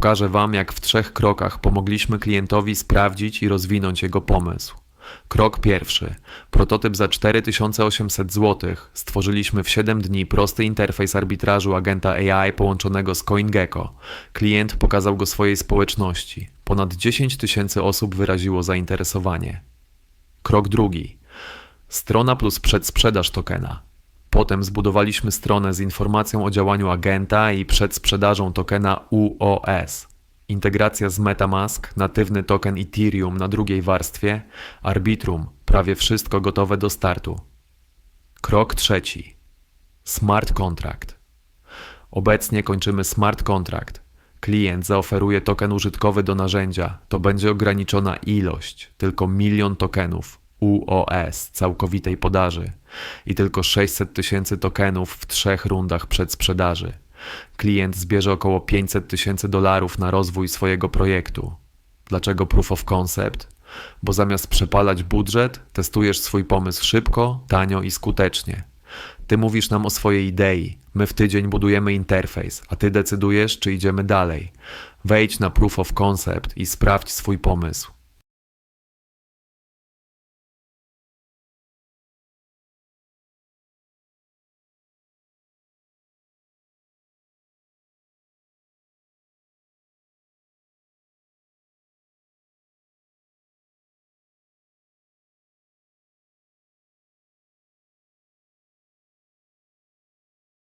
Pokażę Wam, jak w trzech krokach pomogliśmy klientowi sprawdzić i rozwinąć jego pomysł. Krok pierwszy. Prototyp za 4800 zł. Stworzyliśmy w 7 dni prosty interfejs arbitrażu agenta AI połączonego z CoinGecko. Klient pokazał go swojej społeczności. Ponad 10 tysięcy osób wyraziło zainteresowanie. Krok drugi. Strona plus przedsprzedaż tokena. Potem zbudowaliśmy stronę z informacją o działaniu agenta i przedsprzedażą tokena UOS. Integracja z MetaMask, natywny token Ethereum na drugiej warstwie, Arbitrum, prawie wszystko gotowe do startu. Krok trzeci. Smart Contract. Obecnie kończymy smart contract. Klient zaoferuje token użytkowy do narzędzia. To będzie ograniczona ilość, tylko milion tokenów UOS całkowitej podaży i tylko 600 tysięcy tokenów w trzech rundach przedsprzedaży. Klient zbierze około 500 tysięcy dolarów na rozwój swojego projektu. Dlaczego proof of concept? Bo zamiast przepalać budżet, testujesz swój pomysł szybko, tanio i skutecznie. Ty mówisz nam o swojej idei, my w tydzień budujemy interfejs, a ty decydujesz, czy idziemy dalej. Wejdź na proof of concept i sprawdź swój pomysł.